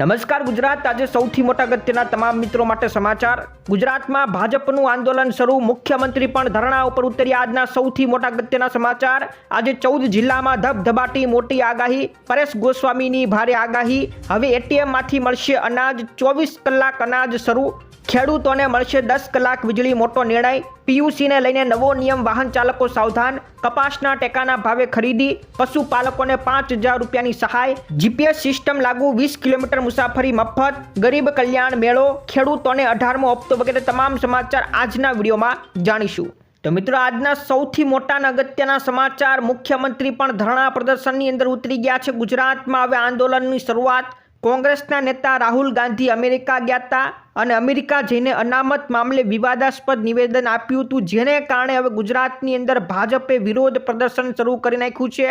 નમસ્કાર ગુજરાત. આજે સૌથી મોટા અગત્યના તમામ મિત્રો માટે સમાચાર. ગુજરાતમાં ભાજપનું આંદોલન શરૂ. મુખ્યમંત્રી પણ ધરણા ઉપર ઉતર્યા. આજના સૌથી મોટા અગત્યના સમાચાર. આજે ચૌદ જિલ્લામાં ધબધબાટી, મોટી આગાહી. પરેશ ગોસ્વામીની ભારે આગાહી. હવે એટીએમમાંથી મળશે અનાજ. ચોવીસ કલાક અનાજ શરૂ. ખેડૂતોને મળશે દસ કલાક વીજળી મોટો નિર્ણય. પીયુસીને લઈને નવો નિયમ વાહન ચાલકો સાવધાન. કપાસના ટેકાના ભાવે ખરીદી. પશુપાલકોને પાંચ હજાર રૂપિયાની સહાય. જીપીએસ સિસ્ટમ લાગુ. વીસ કિલોમીટર મુસાફરી મફત, ગરીબ કલ્યાણ મેળો, ખેડૂતોને અઢારમો હપ્તો વગેરે તમામ સમાચાર આજના વિડીયોમાં જાણીશું. તો મિત્રો, આજના સૌથી મોટા અગત્યના સમાચાર મુખ્યમંત્રી પણ ધરણા પ્રદર્શનની અંદર ઉતરી ગયા છે ગુજરાતમાં. હવે આંદોલનની શરૂઆત કોંગ્રેસના નેતા રાહુલ ગાંધી અમેરિકા ગયા હતા અને અમેરિકા જઈને અનામત મામલે વિવાદાસ્પદ નિવેદન આપ્યું હતું, જેને કારણે હવે ગુજરાતની અંદર ભાજપે વિરોધ પ્રદર્શન શરૂ કરી નાખ્યું છે.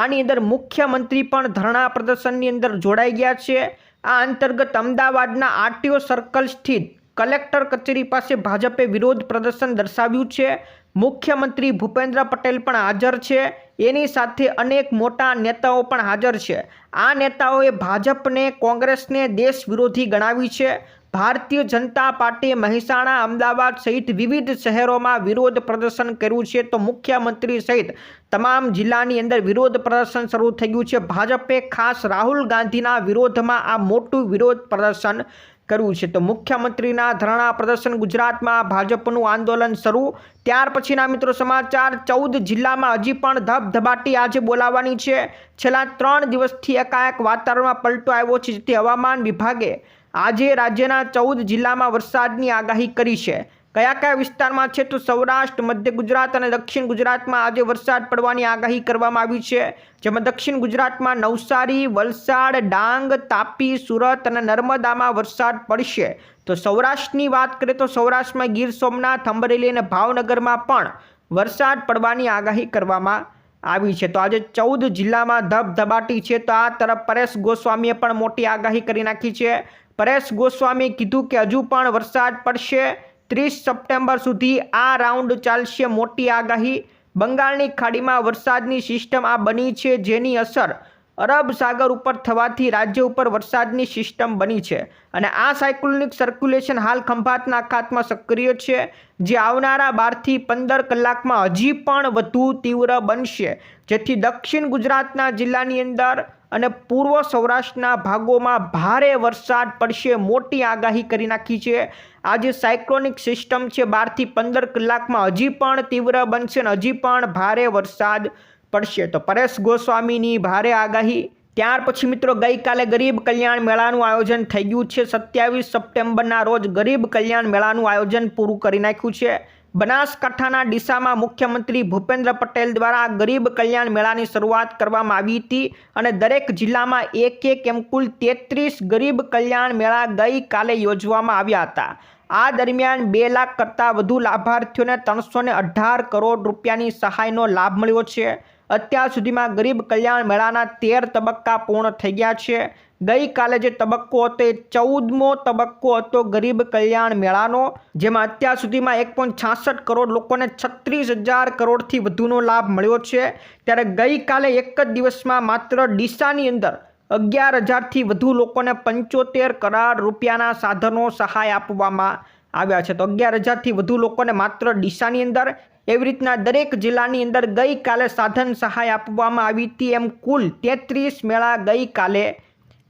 આની અંદર મુખ્યમંત્રી પણ ધરણા પ્રદર્શનની અંદર જોડાઈ ગયા છે. આ અંતર્ગત અમદાવાદના આરટીઓ સર્કલ સ્થિત કલેક્ટર કચેરી પાસે ભાજપે વિરોધ પ્રદર્શન દર્શાવ્યું છે. મુખ્યમંત્રી ભૂપેન્દ્ર પટેલ પણ હાજર છે. એની સાથે અનેક મોટા નેતાઓ પણ હાજર છે. આ નેતાઓએ ભાજપને, કોંગ્રેસને દેશ વિરોધી ગણાવી છે. ભારતીય જનતા પાર્ટીએ મહેસાણા, અમદાવાદ સહિત વિવિધ શહેરોમાં વિરોધ પ્રદર્શન કર્યું છે. તો મુખ્યમંત્રી સહિત તમામ જિલ્લાની અંદર વિરોધ પ્રદર્શન શરૂ થયું છે. ભાજપે ખાસ રાહુલ ગાંધીના વિરોધમાં આ મોટું વિરોધ પ્રદર્શન કર્યું છે. તો મુખ્યમંત્રીના ધરણા પ્રદર્શન ગુજરાતમાં ભાજપનું આંદોલન શરૂ. ત્યાર પછીના મિત્રો સમાચાર, ચૌદ જિલ્લામાં હજી પણ ધબધબાટી આજે બોલાવવાની છે. છેલ્લા ત્રણ દિવસથી એકાએક વાતાવરણમાં પલટો આવ્યો છે. જેથી હવામાન વિભાગે આજે રાજ્યના ચૌદ જિલ્લામાં વરસાદની આગાહી કરી છે. કયા કયા વિસ્તારમાં છે તો સૌરાષ્ટ્ર, મધ્ય ગુજરાત અને દક્ષિણ ગુજરાતમાં આજે વરસાદ પડવાની આગાહી કરવામાં આવી છે. જેમાં દક્ષિણ ગુજરાતમાં નવસારી, વલસાડ, ડાંગ, તાપી, સુરત અને નર્મદામાં વરસાદ પડશે. તો સૌરાષ્ટ્રની વાત કરીએ તો સૌરાષ્ટ્રમાં ગીર સોમનાથ, અમરેલી અને ભાવનગરમાં પણ વરસાદ પડવાની આગાહી કરવામાં આવી છે. તો આજે ચૌદ જિલ્લામાં ધબધબાટી છે. તો આ તરફ પરેશ ગોસ્વામીએ પણ મોટી આગાહી કરી નાખી છે. પરેશ ગોસ્વામી કીધું કે હજુ પણ વરસાદ પડશે. ત્રીસ સપ્ટેમ્બર સુધી આ રાઉન્ડ ચાલશે મોટી આગાહી. બંગાળની ખાડીમાં વરસાદની સિસ્ટમ આ બની છે જેની અસર અરબ સાગર ઉપર થવાથી રાજ્ય ઉપર વરસાદની સિસ્ટમ બની છે. અને આ સાયક્લોનિક સર્ક્યુલેશન હાલ ખંભાતના ખાતમાં સક્રિય છે. જે આવનારા બારથી પંદર કલાકમાં હજી પણ વધુ તીવ્ર બનશે. જેથી દક્ષિણ ગુજરાતના જિલ્લાની અંદર અને પૂર્વ સૌરાષ્ટ્રના ભાગોમાં ભારે વરસાદ પડશે, મોટી આગાહી કરી નાખી છે. આ જે સાયક્લોનિક સિસ્ટમ છે, બારથી પંદર કલાકમાં હજી પણ તીવ્ર બનશે અને હજી પણ ભારે વરસાદ પડશે. તો પરેશ ગોસ્વામીની ભારે આગાહી. ત્યાર પછી મિત્રો, ગઈકાલે ગરીબ કલ્યાણ મેળાનું આયોજન થઈ ગયું છે. સત્યાવીસ સપ્ટેમ્બરના રોજ ગરીબ કલ્યાણ મેળાનું આયોજન પૂરું કરી નાખ્યું છે. બનાસકાંઠાના ડીસામાં મુખ્યમંત્રી ભૂપેન્દ્ર પટેલ દ્વારા ગરીબ કલ્યાણ મેળાની શરૂઆત કરવામાં આવી હતી અને દરેક જિલ્લામાં એક એક એમ કુલ તેત્રીસ ગરીબ કલ્યાણ મેળા ગઈકાલે યોજવામાં આવ્યા હતા. આ દરમિયાન બે લાખ કરતાં વધુ લાભાર્થીઓને ત્રણસો અઢાર કરોડ રૂપિયાની સહાયનો લાભ મળ્યો છે. અત્યાર સુધીમાં ગરીબ કલ્યાણ મેળાના તેર તબક્કા પૂર્ણ થઈ ગયા છે. ગઈકાલે જે તબક્કો હતો એ ચૌદમો તબક્કો હતો ગરીબ કલ્યાણ મેળાનો, જેમાં અત્યાર સુધીમાં એક પોઈન્ટ છાસઠ કરોડ લોકોને છત્રીસ હજાર કરોડથી વધુનો લાભ મળ્યો છે. ત્યારે ગઈકાલે એક જ દિવસમાં માત્ર ડીસાની અંદર અગિયાર હજારથી વધુ લોકોને પંચોતેર કરોડ રૂપિયાના સાધનો સહાય આપવામાં આવ્યા છે. તો અગિયાર હજારથી વધુ લોકોને માત્ર ડીસાની અંદર, એવી રીતના દરેક જિલ્લાની અંદર ગઈકાલે સાધન સહાય આપવામાં આવી હતી એમ કુલ તેત્રીસ મેળા ગઈકાલે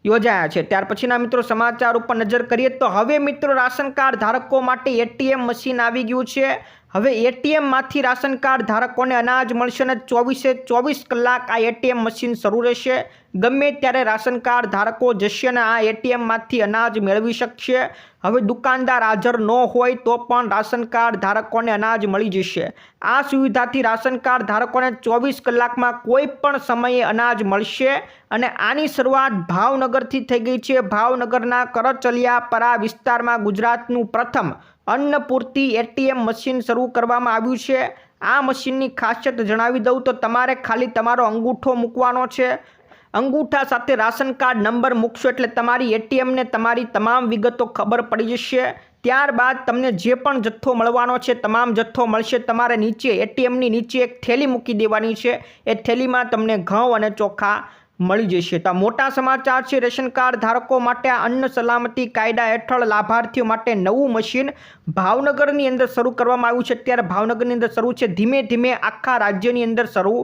યોજાયા છે. ત્યાર પછીના મિત્રો સમાચાર ઉપર નજર કરીએ તો હવે મિત્રો રાશન કાર્ડ ધારકો માટે એટીએમ મશીન આવી ગયું છે. હવે એટીએમમાંથી રાશન કાર્ડ ધારકોને અનાજ મળશે અને ચોવીસે ચોવીસ કલાક આ એટીએમ મશીન શરૂ રહેશે. ગમે ત્યારે રાશન કાર્ડ ધારકો જશે અને આ એટીએમમાંથી અનાજ મેળવી શકશે. હવે દુકાનદાર હાજર ન હોય તો પણ રાશન કાર્ડ ધારકોને અનાજ મળી જશે. આ સુવિધાથી રાશન કાર્ડ ધારકોને ચોવીસ કલાકમાં કોઈ પણ સમયે અનાજ મળશે અને આની શરૂઆત ભાવનગરથી થઈ ગઈ છે. ભાવનગરના કરચલિયા પરા વિસ્તારમાં ગુજરાતનું પ્રથમ અન્નપૂર્તિ એટીએમ મશીન શરૂ કરવામાં આવ્યું છે. આ મશીનની ખાસિયત જણાવી દઉં તો તમારે ખાલી તમારો અંગૂઠો મૂકવાનો છે. અંગૂઠા સાથે રાશન કાર્ડ નંબર મૂકશો એટલે તમારી એટીએમને તમારી તમામ વિગતો ખબર પડી જશે. ત્યારબાદ તમને જે પણ જથ્થો મળવાનો છે, તમામ જથ્થો મળશે. તમારે નીચે એટીએમની નીચે એક થેલી મૂકી દેવાની છે. એ થેલીમાં તમને ઘઉં અને ચોખા મળી જશે. તો મોટા સમાચાર છે, રેશન કાર્ડ ધારકો માટે આ અન્ન સલામતી કાયદા હેઠળ લાભાર્થીઓ માટે નવું મશીન ભાવનગરની અંદર શરૂ કરવામાં આવ્યું છે. અત્યારે ભાવનગરની અંદર શરૂ છે. ધીમે ધીમે આખા રાજ્યની અંદર શરૂ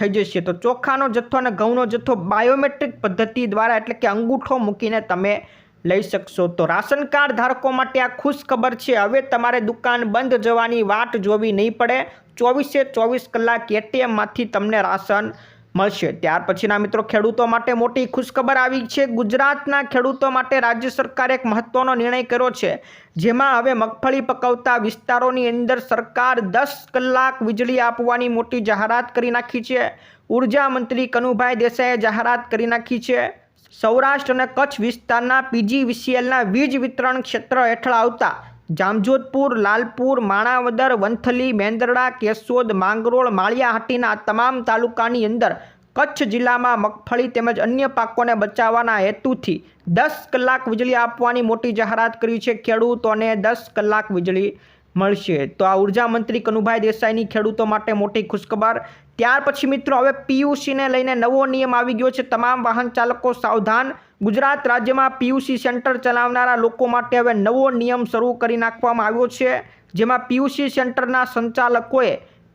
થઈ જશે. તો ચોખાનો જથ્થો અને ઘઉંનો જથ્થો બાયોમેટ્રિક પદ્ધતિ દ્વારા એટલે કે અંગૂઠો મૂકીને તમે લઈ શકશો. તો રાશન કાર્ડ ધારકો માટે આ ખુશ ખબર છે. હવે તમારે દુકાન બંધ જવાની વાટ જોવી નહીં પડે. ચોવીસે ચોવીસ કલાક એટીએમમાંથી તમને રાશન મળશે. ત્યાર પછીના મિત્રો, ખેડૂતો માટે મોટી ખુશખબર આવી છે. ગુજરાતના ખેડૂતો માટે રાજ્ય સરકારે એક મહત્વનો નિર્ણય કર્યો છે. જેમાં હવે મગફળી પકવતા વિસ્તારોની અંદર સરકાર દસ કલાક વીજળી આપવાની મોટી જાહેરાત કરી નાખી છે. ઊર્જા મંત્રી કનુભાઈ દેસાઈએ જાહેરાત કરી નાખી છે. સૌરાષ્ટ્ર અને કચ્છ વિસ્તારના પીજીવીસીએલના વીજ વિતરણ ક્ષેત્ર હેઠળ આવતા જામજોધપુર, લાલપુર, માણાવદર, વંથલી, મેંદરડા, કેશોદ, માંગરોળ, માળિયાહાટીના તમામ તાલુકાની અંદર કચ્છ જિલ્લામાં મગફળી તેમજ અન્ય પાકોને બચાવવાના હેતુથી દસ કલાક વીજળી આપવાની મોટી જાહેરાત કરી છે ખેડૂતોને દસ કલાક વીજળી મળશે. તો આ ઊર્જા મંત્રી કનુભાઈ દેસાઈની ખેડૂતો માટે મોટી ખુશખબર ત્યાર પછી મિત્રો હવે પીયુસીને લઈને નવો નિયમ આવી ગયો છે. તમામ વાહન ચાલકો સાવધાન. ગુજરાત રાજ્યમાં પીયુસી સેન્ટર ચલાવનારા લોકો માટે હવે નવો નિયમ શરૂ કરી નાખવામાં આવ્યો છે. જેમાં પીયુસી સેન્ટરના સંચાલકોએ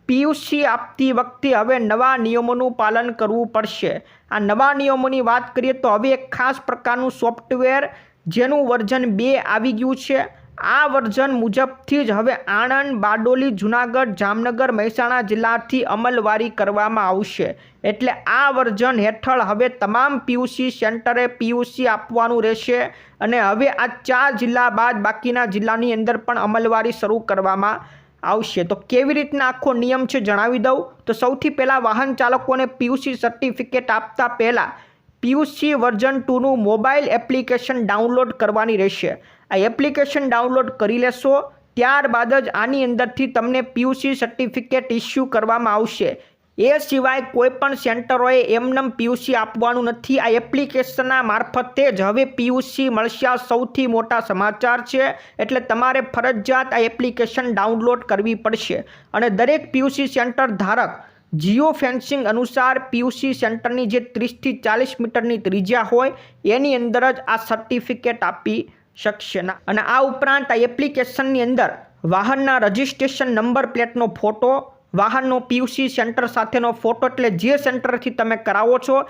પીયુસી આપતી વખતે હવે નવા નિયમોનું પાલન કરવું પડશે. આ નવા નિયમોની વાત કરીએ તો હવે એક ખાસ પ્રકારનું સોફ્ટવેર જેનું વર્ઝન બે આવી ગયું છે. આ વર્ઝન મુજબથી જ હવે આણંદ, બારડોલી, જુનાગઢ, જામનગર, મહેસાણા જિલ્લાથી અમલવારી કરવામાં આવશે. એટલે આ વર્ઝન હેઠળ હવે તમામ પીયુસી સેન્ટરે પીયુસી આપવાનું રહેશે અને હવે આ ચાર જિલ્લા બાદ બાકીના જિલ્લાની અંદર પણ અમલવારી શરૂ કરવામાં આવશે. તો કેવી રીતના આખો નિયમ છે જણાવી દઉં? તો સૌથી પહેલાં વાહન ચાલકોને પીયુસી સર્ટિફિકેટ આપતા પહેલાં પીયુસી વર્ઝન ટુનું મોબાઈલ એપ્લિકેશન ડાઉનલોડ કરવાની રહેશે. આ એપ્લિકેશન ડાઉનલોડ કરી લેશો. ત્યારબાદ જ આની અંદરથી તમને પીયુસી સર્ટિફિકેટ ઇસ્યુ કરવામાં આવશે. એ સિવાય કોઈપણ સેન્ટરોએ એમનેમ પીયુસી આપવાનું નથી. આ એપ્લિકેશનના મારફતે જ હવે પીયુસી મળશે. સૌથી મોટા સમાચાર છે. એટલે તમારે ફરજિયાત આ એપ્લિકેશન ડાઉનલોડ કરવી પડશે. અને દરેક પીયુસી સેન્ટર ધારક જીઓ ફેન્સિંગ અનુસાર પીયુસી સેન્ટરની જે ત્રીસથી ચાલીસ મીટરની ત્રિજ્યા હોય, એની અંદર જ આ સર્ટિફિકેટ આપી શકશે ના અને આ ઉપરાંત આ એપ્લિકેશનની અંદર વાહનના રજિસ્ટ્રેશન નંબર પ્લેટનો ફોટો, વાહનનો પીયુસી સેન્ટર સાથેનો ફોટો એટલે જે સેન્ટરથી તમે કરાવો છો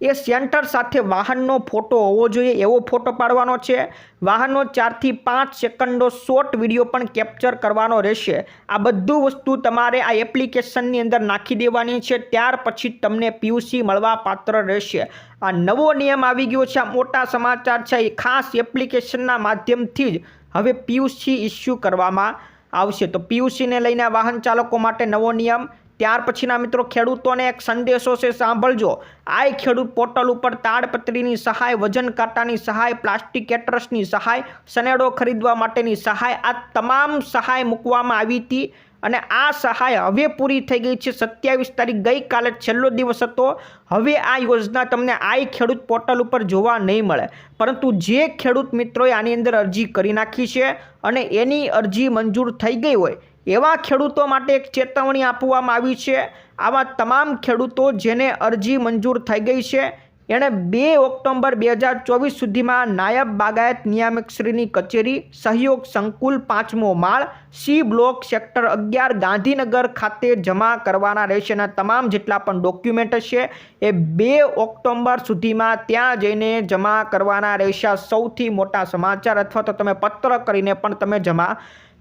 એ સેન્ટર સાથે વાહનનો ફોટો હોવો જોઈએ, એવો ફોટો પાડવાનો છે. વાહનનો ચારથી પાંચ સેકન્ડનો શોર્ટ વીડિયો પણ કેપ્ચર કરવાનો રહેશે. આ બધું વસ્તુ તમારે આ એપ્લિકેશનની અંદર નાખી દેવાની છે, ત્યાર પછી તમને પીયુસી મળવા પાત્ર રહેશે. આ નવો નિયમ આવી ગયો છે, આ મોટા સમાચાર છે, એ ખાસ એપ્લિકેશનના માધ્યમથી જ હવે પીયુસી ઇસ્યુ કરવામાં આવશે. તો પીયુસીને લઈને વાહન ચાલકો માટે નવો નિયમ ત્યાર પછીના મિત્રો, ખેડૂતોને એક સંદેશો છે, સાંભળજો. આ ખેડૂત પોર્ટલ ઉપર તાડપત્રીની સહાય, વજન કાંટાની સહાય, પ્લાસ્ટિક કેટરસની સહાય સનેડો ખરીદવા માટેની સહાય, આ તમામ સહાય મૂકવામાં આવી હતી અને આ સહાય હવે પૂરી થઈ ગઈ છે, સત્યાવીસ તારીખ ગઈકાલે છેલ્લો દિવસ હતો. હવે આ યોજના તમને આ ખેડૂત પોર્ટલ ઉપર જોવા નહીં મળે. પરંતુ જે ખેડૂત મિત્રોએ આની અંદર અરજી કરી નાખી છે અને એની અરજી મંજૂર થઈ ગઈ હોય એવા ખેડૂતો માટે એક ચેતવણી આપવામાં આવી છે. આવા તમામ ખેડૂતો જેને અરજી મંજૂર થઈ ગઈ છે. એણે બે ઓક્ટોબર બે હજાર ચોવીસ સુધીમાં નાયબ બાગાયત નિયામકશ્રીની કચેરી, સહયોગ સંકુલ પાંચમો માળ, સી બ્લોક સેક્ટર અગિયાર ગાંધીનગર ખાતે જમા કરવાના રહેશે અને તમામ જેટલા પણ ડોક્યુમેન્ટ છે એ બે ઓક્ટોબર સુધીમાં ત્યાં જઈને જમા કરવાના રહેશે. સૌથી મોટા સમાચાર અથવા તો તમે પત્ર કરીને પણ તમે જમા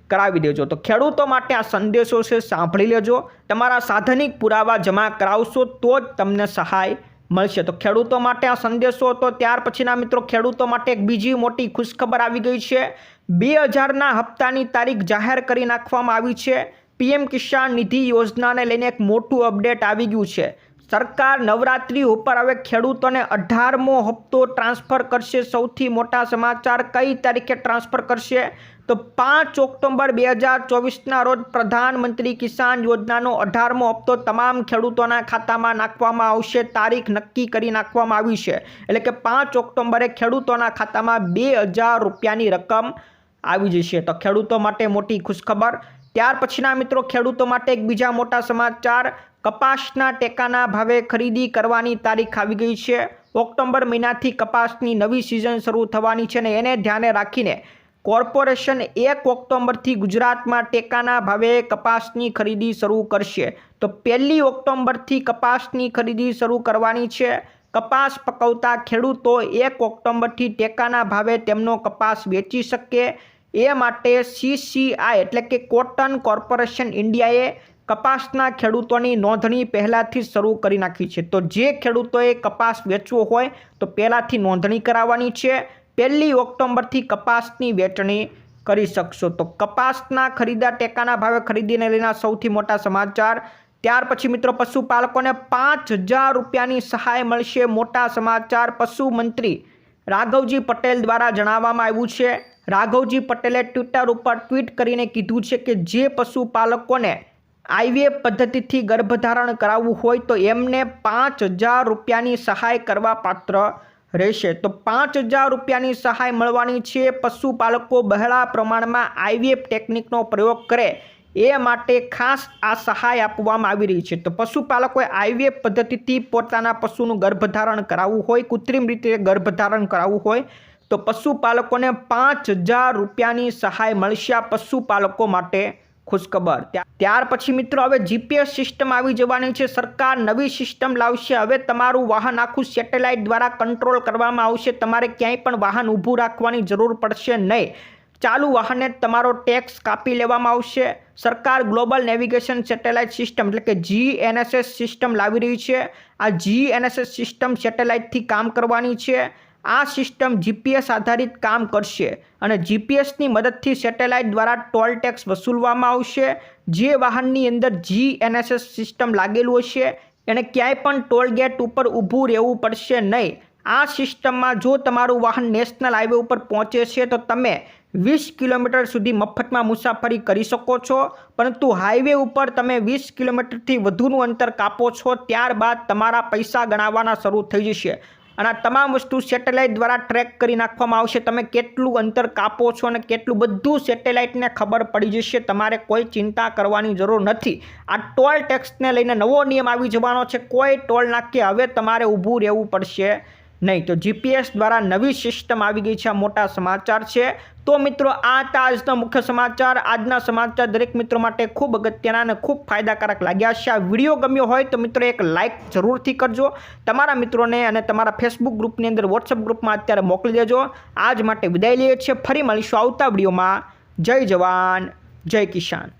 કરાવી દેજો. તો ખેડૂતો માટે આ સંદેશો છે, સાંભળી લેજો. તમારા સાધનિક પુરાવા જમા કરાવશો તો જ તમને સહાય મળશે. તો ખેડૂતો માટે આ સંદેશો હતો. ત્યાર પછીના મિત્રો, ખેડૂતો માટે એક બીજી મોટી ખુશખબર આવી ગઈ છે. બે હજારના હપ્તાની તારીખ જાહેર કરી નાખવામાં આવી છે. પીએમ કિસાન નિધિ યોજનાને લઈને એક મોટું અપડેટ આવી ગયું છે. સરકાર નવરાત્રિ ઉપર હવે ખેડૂતોને અઢારમો હપ્તો ટ્રાન્સફર કરશે. સૌથી મોટા સમાચાર કઈ તારીખે ટ્રાન્સફર કરશે? તો પાંચ ઓક્ટોબર બે હજાર ચોવીસના રોજ પ્રધાનમંત્રી કિસાન યોજનાનો અઢારમો હપ્તો તમામ ખેડૂતોના ખાતામાં નાખવામાં આવશે. તારીખ નક્કી કરી નાખવામાં આવી છે. એટલે કે પાંચ ઓક્ટોબરે ખેડૂતોના ખાતામાં બે હજાર રૂપિયાની રકમ આવી જશે. તો ખેડૂતો માટે મોટી ખુશખબર. ત્યાર પછીના મિત્રો, ખેડૂતો માટે એક બીજા મોટા સમાચાર. કપાસના ટેકાના ભાવે ખરીદી કરવાની તારીખ આવી ગઈ છે. ઓક્ટોબર મહિનાથી કપાસની નવી સિઝન શરૂ થવાની છે અને એને ધ્યાને રાખીને કોર્પોરેશન એક ઓક્ટોબરથી ગુજરાતમાં ટેકાના ભાવે કપાસની ખરીદી શરૂ કરશે. તો પહેલી ઓક્ટોબરથી કપાસની ખરીદી શરૂ કરવાની છે. કપાસ પકવતા ખેડૂતો એક ઓક્ટોબરથી ટેકાના ભાવે તેમનો કપાસ વેચી શકે. એ માટે સીસીઆઈ એટલે કે કોટન કોર્પોરેશન ઇન્ડિયાએ કપાસના ખેડૂતોની નોંધણી પહેલાંથી શરૂ કરી નાખી છે. તો જે ખેડૂતોએ કપાસ વેચવો હોય તો પહેલાંથી નોંધણી કરાવવાની છે. પહેલી ઓક્ટોબરથી કપાસની વેચણી કરી શકશો. તો કપાસના ખરીદા ટેકાના ભાવે ખરીદીને લઈને સૌથી મોટા સમાચાર. ત્યાર પછી મિત્રો પશુપાલકોને પાંચ હજાર રૂપિયાની સહાય મળશે. મોટા સમાચાર પશુ મંત્રી રાઘવજી પટેલ દ્વારા જણાવવામાં આવ્યું છે. રાઘવજી પટેલે ટ્વિટર ઉપર ટ્વીટ કરીને કીધું છે કે જે પશુપાલકોને આઈવીએફ પદ્ધતિથી ગર્ભધારણ કરાવવું હોય તો એમને પાંચ હજાર રૂપિયાની સહાય કરવા પાત્ર રહેશે. તો પાંચ હજાર રૂપિયાની સહાય મળવાની છે. પશુપાલકો બહેળા પ્રમાણમાં આઈવીએફ ટેકનિકનો પ્રયોગ કરે એ માટે ખાસ આ સહાય આપવામાં આવી રહી છે. તો પશુપાલકોએ આઈવીએફ પદ્ધતિથી પોતાના પશુનું ગર્ભધારણ કરાવવું હોય, કૃત્રિમ રીતે ગર્ભધારણ કરાવવું હોય, તો પશુપાલકોને પાંચ હજાર રૂપિયાની સહાય મળશે આ પશુપાલકો માટે. ખુશખબર. ત્યાર પછી મિત્રો હવે જીપીએસ સિસ્ટમ આવી જવાની છે. સરકાર નવી સિસ્ટમ લાવશે. હવે તમારું વાહન આખું સેટેલાઇટ દ્વારા કંટ્રોલ કરવામાં આવશે. તમારે ક્યાંય પણ વાહન ઊભું રાખવાની જરૂર પડશે નહીં. ચાલુ વાહને તમારો ટેક્સ કાપી લેવામાં આવશે. સરકાર ગ્લોબલ નેવિગેશન સેટેલાઇટ સિસ્ટમ એટલે કે જીએનએસએસ સિસ્ટમ લાવી રહી છે. આ જીએનએસએસ સિસ્ટમ સેટેલાઇટથી કામ કરવાની છે. આ સિસ્ટમ જીપીએસ આધારિત કામ કરશે અને જીપીએસની મદદથી સેટેલાઇટ દ્વારા ટોલ ટેક્સ વસૂલવામાં આવશે. જે વાહનની અંદર જી એનએસએસ સિસ્ટમ લાગેલું હશે એણે ક્યાંય પણ ટોલ ગેટ ઉપર ઊભું રહેવું પડશે નહીં. આ સિસ્ટમમાં જો તમારું વાહન નેશનલ હાઈવે ઉપર પહોંચે છે, તો તમે વીસ કિલોમીટર સુધી મફતમાં મુસાફરી કરી શકો છો. પરંતુ હાઈવે ઉપર તમે વીસ કિલોમીટરથી વધુનું અંતર કાપો છો, ત્યારબાદ તમારા પૈસા ગણાવવાના શરૂ થઈ જશે. અને આ તમામ વસ્તુ સેટેલાઇટ દ્વારા ટ્રેક કરી નાખવામાં આવશે. તમે કેટલું અંતર કાપો છો અને કેટલું બધું સેટેલાઇટને ખબર પડી જશે, તમારે કોઈ ચિંતા કરવાની જરૂર નથી. આ ટોલ ટેક્સને લઈને નવો નિયમ આવી જવાનો છે. કોઈ ટોલ નાકે હવે તમારે ઊભું રહેવું પડશે. નહીં, તો જીપીએસ દ્વારા નવી સિસ્ટમ આવી ગઈ છે, આ મોટા સમાચાર છે. તો મિત્રો, આ હતા આજના મુખ્ય સમાચાર. આજના સમાચાર દરેક મિત્રો માટે ખૂબ અગત્યના અને ખૂબ ફાયદાકારક લાગ્યા છે આ વીડિયો ગમ્યો હોય તો મિત્રો એક લાઇક જરૂરથી કરજો. તમારા મિત્રોને અને તમારા ફેસબુક ગ્રુપની અંદર વોટ્સઅપ ગ્રુપમાં અત્યારે મોકલી દેજો. આજ માટે વિદાય લઈએ છીએ. ફરી મળીશું આવતા વિડીયોમાં. જય જવાન, જય કિસાન.